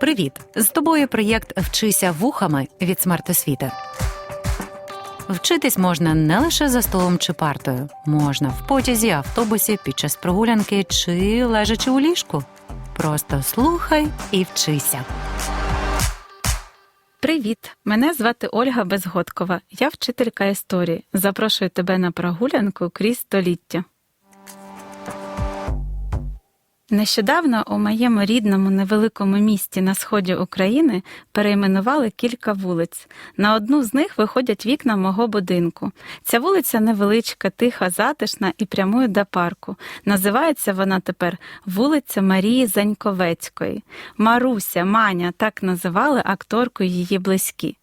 Привіт! З тобою проєкт Вчися вухами від смертосвіти. Вчитись можна не лише за столом чи партою, можна в потязі, автобусі, під час прогулянки чи лежачи у ліжку. Просто слухай і вчися. Привіт! Мене звати Ольга Безгодкова. Я вчителька історії. Запрошую тебе на прогулянку крізь століття. Нещодавно у моєму рідному невеликому місті на сході України перейменували кілька вулиць. На одну з них виходять вікна мого будинку. Ця вулиця невеличка, тиха, затишна і прямує до парку. Називається вона тепер вулиця Марії Заньковецької. Маруся, Маня так називали акторку її близькі.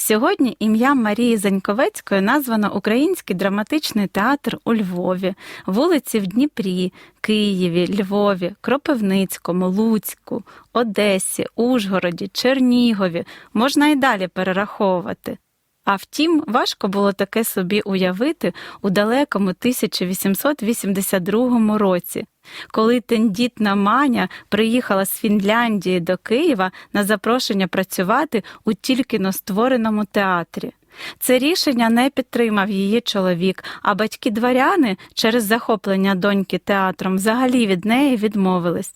Сьогодні ім'ям Марії Заньковецької названо Український драматичний театр у Львові, вулиці в Дніпрі, Києві, Львові, Кропивницькому, Луцьку, Одесі, Ужгороді, Чернігові. Можна і далі перераховувати. А втім, важко було таке собі уявити у далекому 1882 році, коли тендітна Маня приїхала з Фінляндії до Києва на запрошення працювати у тільки но створеному театрі. Це рішення не підтримав її чоловік, а батьки дворяни через захоплення доньки театром взагалі від неї відмовились.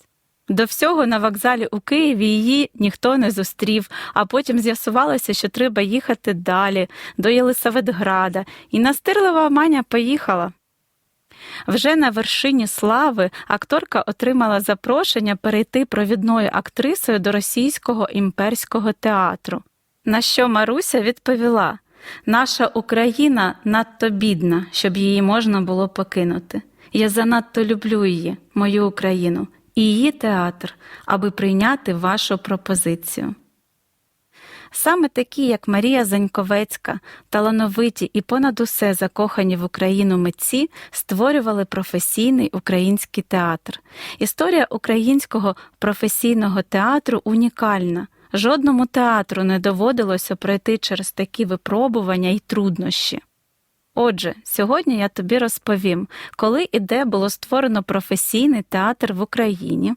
До всього на вокзалі у Києві її ніхто не зустрів, а потім з'ясувалося, що треба їхати далі, до Єлисаветграда, і настирлива Маня поїхала. Вже на вершині слави акторка отримала запрошення перейти провідною актрисою до російського імперського театру. На що Маруся відповіла: Наша Україна надто бідна, щоб її можна було покинути. Я занадто люблю її, мою Україну, і її театр, аби прийняти вашу пропозицію. Саме такі, як Марія Заньковецька, талановиті і понад усе закохані в Україну митці, створювали професійний український театр. Історія українського професійного театру унікальна. Жодному театру не доводилося пройти через такі випробування й труднощі. Отже, сьогодні я тобі розповім, коли і де було створено професійний театр в Україні,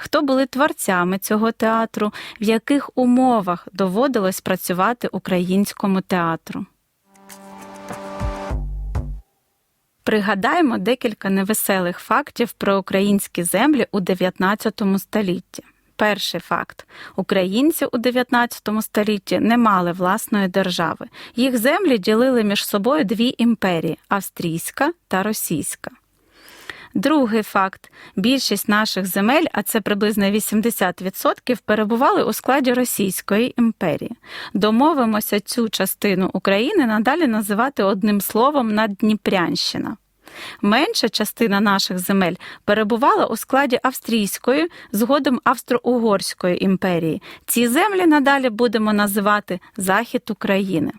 хто були творцями цього театру, в яких умовах доводилось працювати українському театру. Пригадаємо декілька невеселих фактів про українські землі у 19 столітті. Перший факт: українці у 19 столітті не мали власної держави. Їх землі ділили між собою дві імперії австрійська та російська. Другий факт: більшість наших земель, а це приблизно 80%, перебували у складі Російської імперії. Домовимося цю частину України надалі називати одним словом Наддніпрянщина. Менша частина наших земель перебувала у складі Австрійської, згодом Австро-Угорської імперії. Ці землі надалі будемо називати Захід України.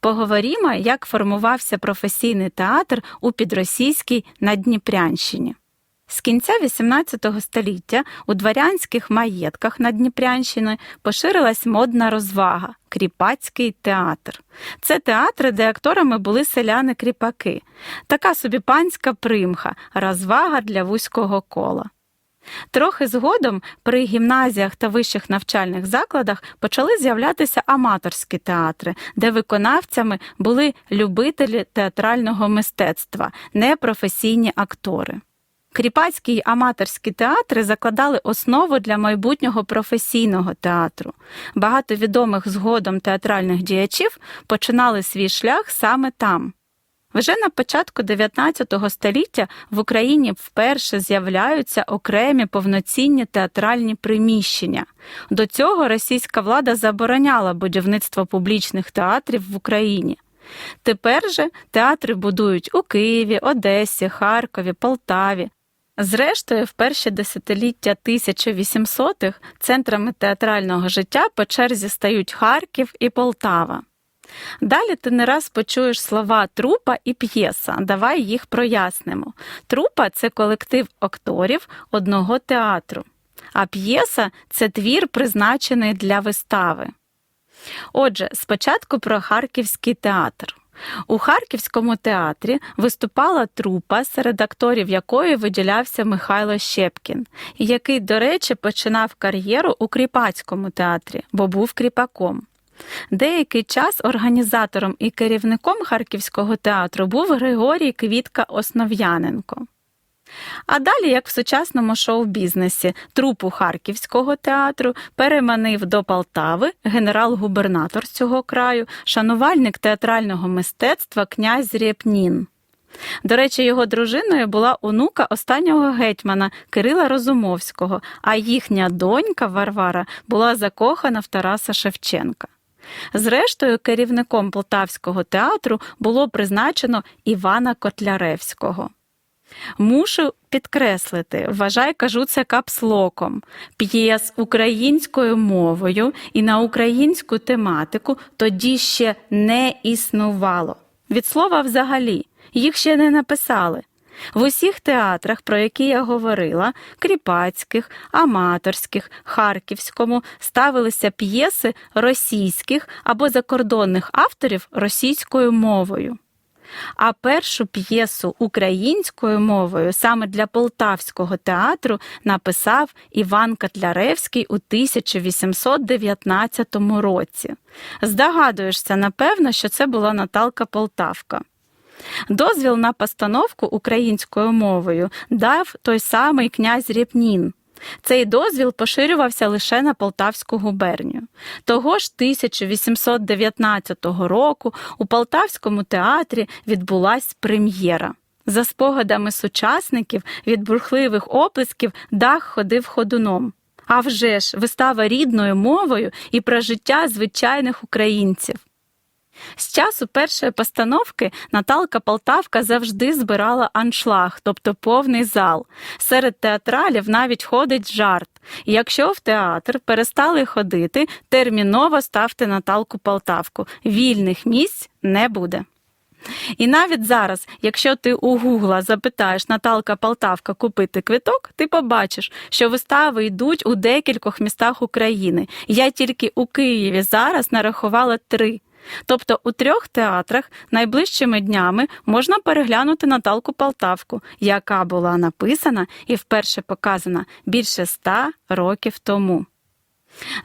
Поговоримо, як формувався професійний театр у підросійській Наддніпрянщині. З кінця XVIII століття у дворянських маєтках на Дніпрянщини поширилась модна розвага кріпацький театр. Це театри, де акторами були селяни-кріпаки, така собі панська примха, розвага для вузького кола. Трохи згодом при гімназіях та вищих навчальних закладах почали з'являтися аматорські театри, де виконавцями були любителі театрального мистецтва, непрофесійні актори. Кріпацькі й аматорські театри закладали основу для майбутнього професійного театру. Багато відомих згодом театральних діячів починали свій шлях саме там. Вже на початку 19 століття в Україні вперше з'являються окремі повноцінні театральні приміщення. До цього російська влада забороняла будівництво публічних театрів в Україні. Тепер же театри будують у Києві, Одесі, Харкові, Полтаві. Зрештою, в перші десятиліття 1800-х центрами театрального життя по черзі стають Харків і Полтава. Далі ти не раз почуєш слова трупа і п'єса. Давай їх прояснимо. Трупа це колектив акторів одного театру, а п'єса це твір, призначений для вистави. Отже, спочатку про Харківський театр. У Харківському театрі виступала трупа, серед акторів якої виділявся Михайло Щепкін, який, до речі, починав кар'єру у Кріпацькому театрі, бо був кріпаком. Деякий час організатором і керівником Харківського театру був Григорій Квітка Основ'яненко. А далі, як в сучасному шоу-бізнесі, трупу Харківського театру переманив до Полтави генерал-губернатор цього краю, шанувальник театрального мистецтва князь Рєпнін. До речі, його дружиною була онука останнього гетьмана Кирила Розумовського, а їхня донька Варвара була закохана в Тараса Шевченка. Зрештою, керівником Полтавського театру було призначено Івана Котляревського. Мушу підкреслити, вважай, кажу це капслоком. П'єс українською мовою і на українську тематику тоді ще не існувало. Від слова взагалі, їх ще не написали. В усіх театрах, про які я говорила, кріпацьких, аматорських, харківському, ставилися п'єси російських або закордонних авторів російською мовою. А першу п'єсу українською мовою саме для Полтавського театру написав Іван Котляревський у 1819 році. Здогадуєшся, напевно, що це була Наталка Полтавка. Дозвіл на постановку українською мовою дав той самий князь Рєпнін. Цей дозвіл поширювався лише на Полтавську губернію. Того ж 1819 року у Полтавському театрі відбулась прем'єра. За спогадами сучасників від бурхливих оплесків дах ходив ходуном. А вже ж вистава рідною мовою і про життя звичайних українців. З часу першої постановки Наталка Полтавка завжди збирала аншлаг, тобто повний зал. Серед театралів навіть ходить жарт. І якщо в театр перестали ходити, терміново ставте Наталку Полтавку. Вільних місць не буде. І навіть зараз, якщо ти у Гугла запитаєш Наталка Полтавка купити квиток, ти побачиш, що вистави йдуть у декількох містах України. Я тільки у Києві зараз нарахувала три. Тобто у трьох театрах найближчими днями можна переглянути Наталку Полтавку, яка була написана і вперше показана більше ста років тому.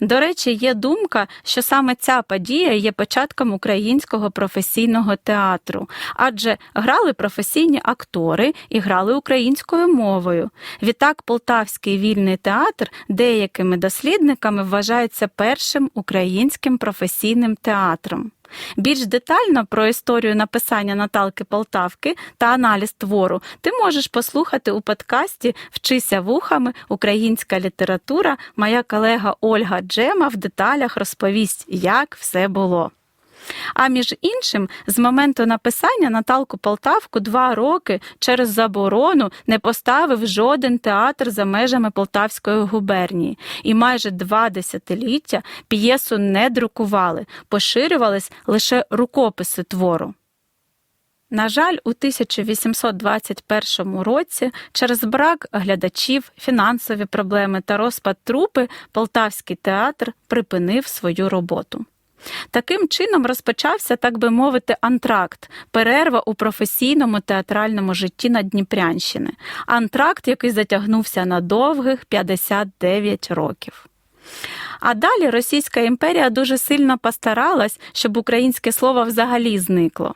До речі, є думка, що саме ця подія є початком українського професійного театру, адже грали професійні актори і грали українською мовою. Відтак, Полтавський вільний театр деякими дослідниками вважається першим українським професійним театром. Більш детально про історію написання Наталки Полтавки та аналіз твору ти можеш послухати у подкасті Вчися вухами Українська література. Моя колега Ольга Джема в деталях розповість, як все було. А між іншим, з моменту написання Наталку Полтавку два роки через заборону не поставив жоден театр за межами Полтавської губернії, і майже два десятиліття п'єсу не друкували, поширювались лише рукописи твору. На жаль, у 1821 році через брак глядачів, фінансові проблеми та розпад трупи Полтавський театр припинив свою роботу. Таким чином розпочався, так би мовити, антракт, перерва у професійному театральному житті Надніпрянщини, антракт, який затягнувся на довгих 59 років. А далі Російська імперія дуже сильно постаралась, щоб українське слово взагалі зникло.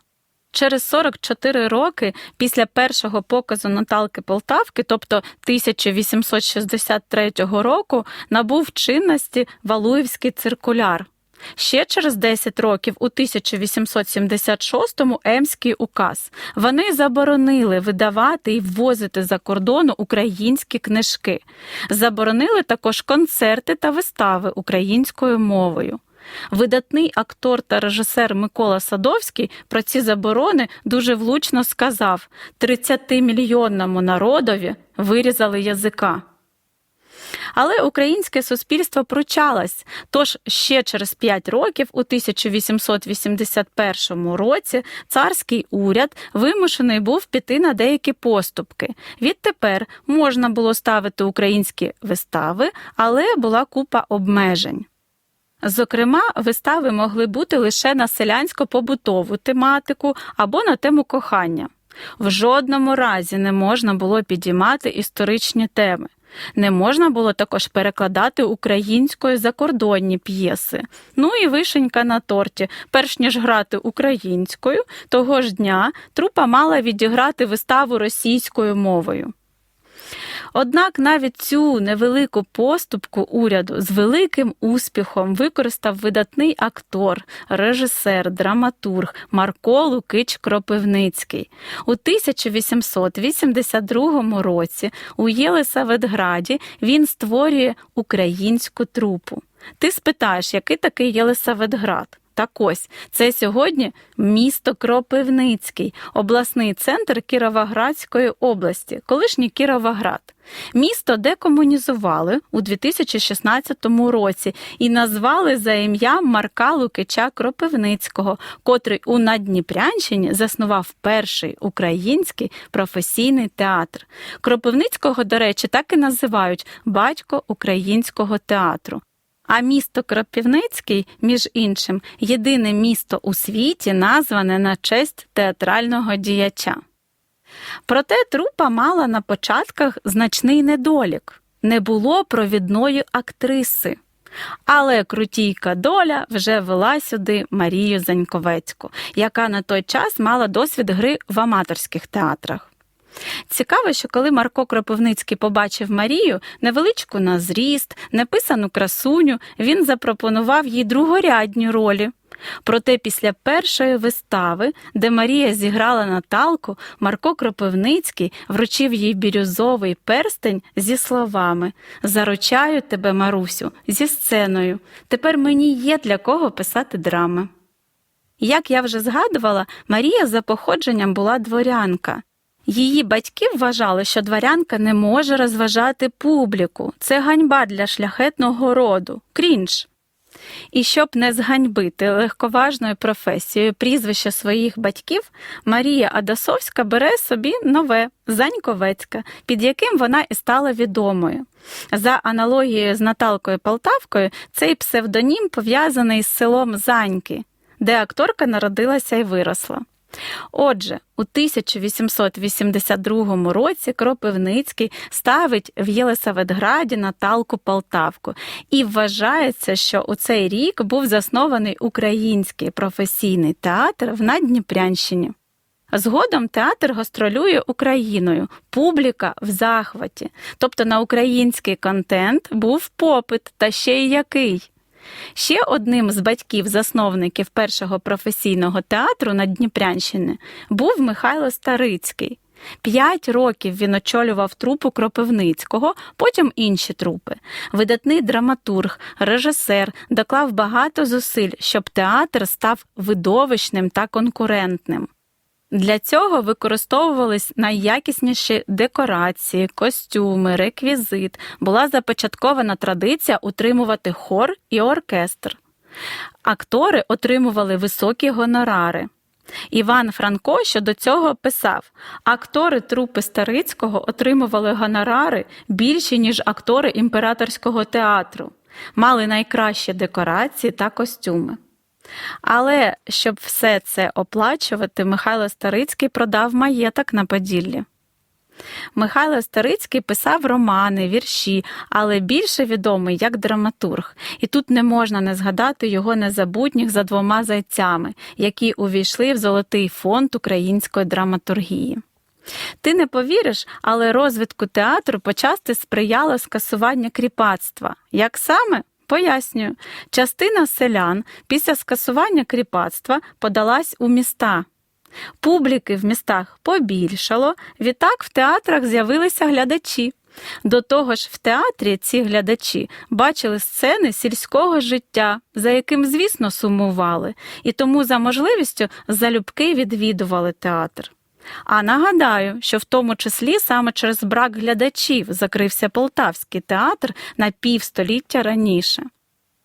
Через 44 роки після першого показу Наталки Полтавки, тобто 1863 року, набув чинності Валуївський циркуляр. Ще через 10 років, у 1876-му Емський указ. Вони заборонили видавати і ввозити за кордону українські книжки. Заборонили також концерти та вистави українською мовою. Видатний актор та режисер Микола Садовський про ці заборони дуже влучно сказав: 30-мільйонному народові вирізали язика. Але українське суспільство пручалось, тож ще через 5 років, у 1881 році, царський уряд вимушений був піти на деякі поступки. Відтепер можна було ставити українські вистави, але була купа обмежень. Зокрема, вистави могли бути лише на селянсько-побутову тематику або на тему кохання. В жодному разі не можна було підіймати історичні теми. Не можна було також перекладати українською закордонні п'єси. Ну і вишенька на торті. Перш ніж грати українською, того ж дня трупа мала відіграти виставу російською мовою. Однак навіть цю невелику поступку уряду з великим успіхом використав видатний актор, режисер, драматург Марко Лукич Кропивницький. У 1882 році у Єлисаветграді він створює українську трупу. Ти спитаєш, який такий Єлисаветград? Так ось, це сьогодні місто Кропивницький, обласний центр Кіровоградської області, колишній Кіровоград. Місто декомунізували у 2016 році і назвали за ім'ям Марка Лукича Кропивницького, котрий у Надніпрянщині заснував перший український професійний театр. Кропивницького, до речі, так і називають батько українського театру. А місто Кропивницький, між іншим, єдине місто у світі, назване на честь театрального діяча. Проте трупа мала на початках значний недолік не було провідної актриси. Але крутійка доля вже вела сюди Марію Заньковецьку, яка на той час мала досвід гри в аматорських театрах. Цікаво, що коли Марко Кропивницький побачив Марію, невеличку на зріст, неписану красуню, він запропонував їй другорядні ролі. Проте після першої вистави, де Марія зіграла Наталку, Марко Кропивницький вручив їй бірюзовий перстень зі словами Заручаю тебе, Марусю, зі сценою. Тепер мені є для кого писати драми. Як я вже згадувала, Марія за походженням була дворянка. Її батьки вважали, що дворянка не може розважати публіку. Це ганьба для шляхетного роду, крінж. І щоб не зганьбити легковажною професією прізвище своїх батьків, Марія Адасовська бере собі нове Заньковецька, під яким вона і стала відомою. За аналогією з Наталкою Полтавкою, цей псевдонім пов'язаний з селом Заньки, де акторка народилася і виросла. Отже, у 1882 році Кропивницький ставить в Єлисаветграді Наталку Полтавку, і вважається, що у цей рік був заснований український професійний театр в Надніпрянщині. Згодом театр гастролює Україною, публіка в захваті, тобто на український контент був попит, та ще й який. Ще одним з батьків-засновників першого професійного театру на Дніпрянщині був Михайло Старицький. П'ять років він очолював трупу Кропивницького, потім інші трупи. Видатний драматург, режисер доклав багато зусиль, щоб театр став видовищним та конкурентним. Для цього використовувались найякісніші декорації, костюми, реквізит. Була започаткована традиція утримувати хор і оркестр. Актори отримували високі гонорари. Іван Франко щодо цього писав: актори трупи Старицького отримували гонорари більші, ніж актори імператорського театру, мали найкращі декорації та костюми. Але щоб все це оплачувати, Михайло Старицький продав маєток на Поділлі. Михайло Старицький писав романи, вірші, але більше відомий як драматург, і тут не можна не згадати його незабутніх за двома зайцями, які увійшли в золотий фонд української драматургії. Ти не повіриш, але розвитку театру почасти сприяло скасування кріпацтва. Як саме? Пояснюю, частина селян після скасування кріпацтва подалась у міста. Публіки в містах побільшало, відтак в театрах з'явилися глядачі. До того ж, в театрі ці глядачі бачили сцени сільського життя, за яким, звісно, сумували, і тому за можливістю залюбки відвідували театр. А нагадаю, що в тому числі саме через брак глядачів закрився Полтавський театр на півстоліття раніше.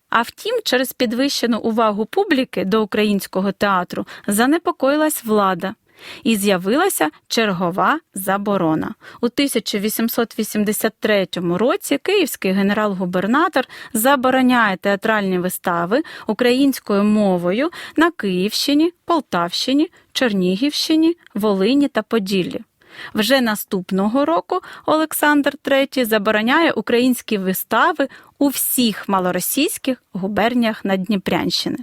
А втім, через підвищену увагу публіки до українського театру занепокоїлась влада. І з'явилася чергова заборона. У 1883 році київський генерал-губернатор забороняє театральні вистави українською мовою на Київщині, Полтавщині, Чернігівщині, Волині та Поділлі. Вже наступного року Олександр III забороняє українські вистави у всіх малоросійських губерніях Надніпрянщини.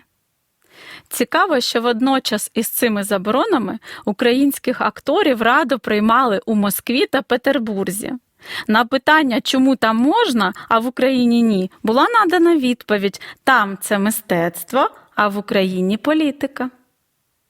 Цікаво, що водночас із цими заборонами українських акторів радо приймали у Москві та Петербурзі. На питання, чому там можна, а в Україні ні, була надана відповідь: там це мистецтво, а в Україні політика.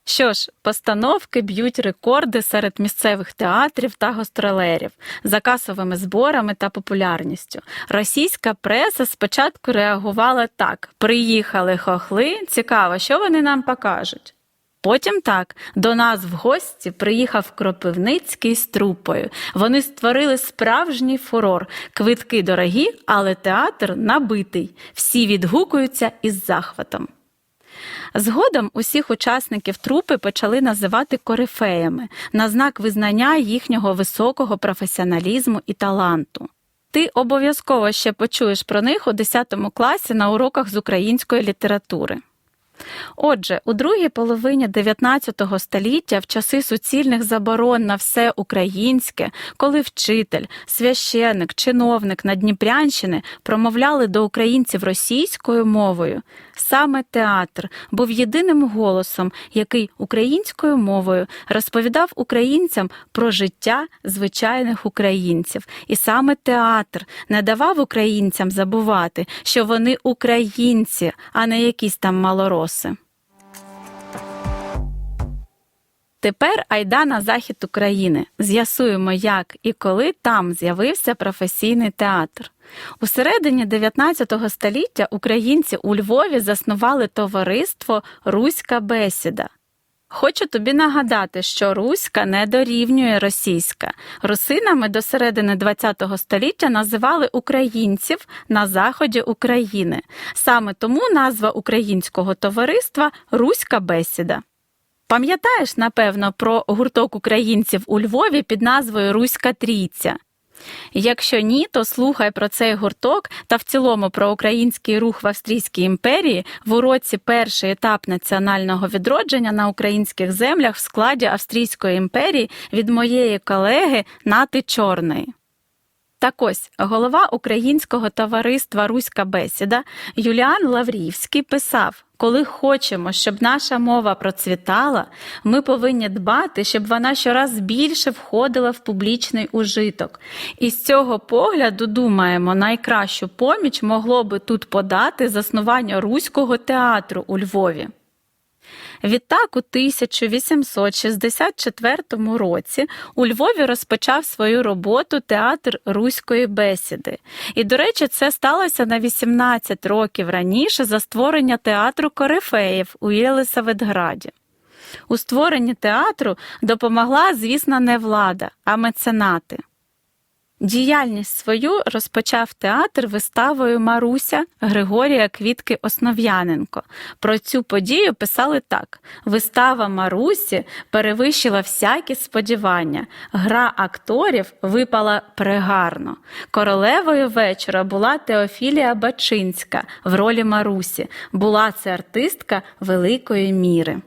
Що ж, постановки б'ють рекорди серед місцевих театрів та гастролерів за касовими зборами та популярністю. Російська преса спочатку реагувала так: приїхали хохли, цікаво, що вони нам покажуть. Потім так, до нас в гості приїхав Кропивницький з трупою. Вони створили справжній фурор. Квитки дорогі, але театр набитий. Всі відгукуються із захватом. Згодом усіх учасників трупи почали називати корифеями на знак визнання їхнього високого професіоналізму і таланту. Ти обов'язково ще почуєш про них у 10 класі на уроках з української літератури. Отже, у другій половині 19 століття, в часи суцільних заборон на все українське, коли вчитель, священик, чиновник на Дніпрянщини промовляли до українців російською мовою, саме театр був єдиним голосом, який українською мовою розповідав українцям про життя звичайних українців. І саме театр не давав українцям забувати, що вони українці, а не якісь там малороси. Тепер айда на захід України. З'ясуємо, як і коли там з'явився професійний театр. У середині 19 століття українці у Львові заснували товариство Руська бесіда. Хочу тобі нагадати, що руська не дорівнює російська. Русинами до середини ХХ століття називали українців на заході України. Саме тому назва українського товариства Руська бесіда. Пам'ятаєш, напевно, про гурток українців у Львові під назвою Руська Трійця? Якщо ні, то слухай про цей гурток та в цілому про український рух в Австрійській імперії в уроці перший етап національного відродження на українських землях в складі Австрійської імперії від моєї колеги Нати Чорної. Так ось голова українського товариства Руська бесіда Юліан Лаврівський писав: коли хочемо, щоб наша мова процвітала, ми повинні дбати, щоб вона щораз більше входила в публічний ужиток. І з цього погляду думаємо, найкращу поміч могло би тут подати заснування руського театру у Львові. Відтак, у 1864 році у Львові розпочав свою роботу театр Руської бесіди. І, до речі, це сталося на 18 років раніше за створення театру Корифеїв у Єлисаветграді. У створенні театру допомогла, звісно, не влада, а меценати. Діяльність свою розпочав театр виставою Маруся Григорія Квітки Основ'яненко. Про цю подію писали так: вистава Марусі перевищила всякі сподівання. Гра акторів випала пригарно. Королевою вечора була Теофілія Бачинська в ролі Марусі. Була це артистка великої міри.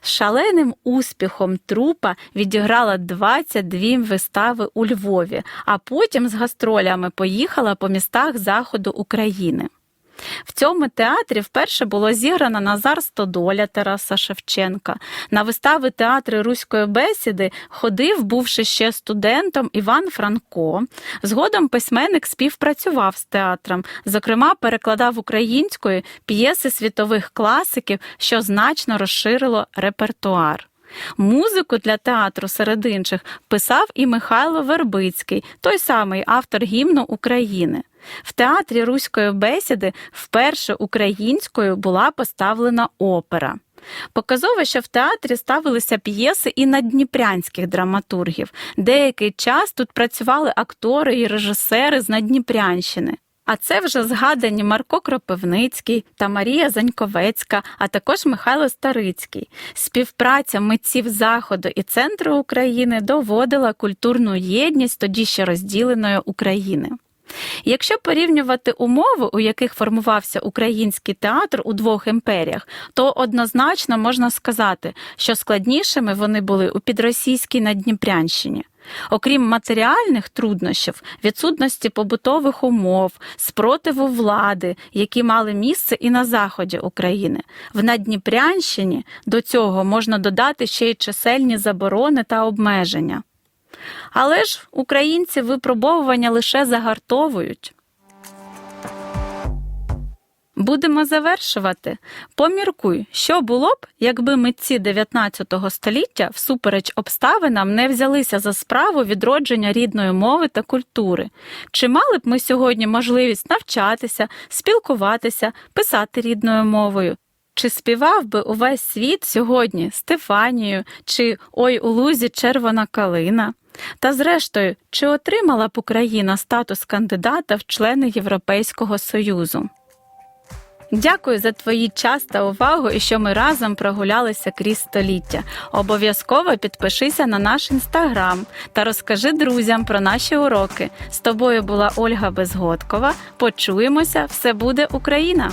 З шаленим успіхом трупа відіграла 22 вистави у Львові, а потім з гастролями поїхала по містах заходу України. В цьому театрі вперше було зіграно Назар Стодоля Тараса Шевченка. На вистави театри Руської бесіди ходив, бувши ще студентом Іван Франко. Згодом письменник співпрацював з театром, зокрема, перекладав українською п'єси світових класиків, що значно розширило репертуар. Музику для театру серед інших писав і Михайло Вербицький, той самий автор гімну України. В театрі Руської бесіди вперше українською була поставлена опера. Показово, що в театрі ставилися п'єси і наддніпрянських драматургів. Деякий час тут працювали актори і режисери з Наддніпрянщини. А це вже згадані Марко Кропивницький та Марія Заньковецька, а також Михайло Старицький. Співпраця митців Заходу і центру України доводила культурну єдність тоді ще розділеної України. Якщо порівнювати умови, у яких формувався український театр у двох імперіях, то однозначно можна сказати, що складнішими вони були у підросійській Надніпрянщині. Окрім матеріальних труднощів, відсутності побутових умов, спротиву влади, які мали місце і на заході України, в Надніпрянщині до цього можна додати ще й чисельні заборони та обмеження. Але ж українці випробовування лише загартовують. Будемо завершувати. Поміркуй, що було б, якби митці 19 століття всупереч обставинам не взялися за справу відродження рідної мови та культури. Чи мали б ми сьогодні можливість навчатися, спілкуватися, писати рідною мовою? Чи співав би увесь світ сьогодні Стефанію чи Ой у лузі червона калина? Та зрештою, чи отримала б Україна статус кандидата в члени Європейського Союзу? Дякую за твої час та увагу і що ми разом прогулялися крізь століття. Обов'язково підпишися на наш інстаграм та розкажи друзям про наші уроки. З тобою була Ольга Безгодкова. Почуємося, все буде Україна!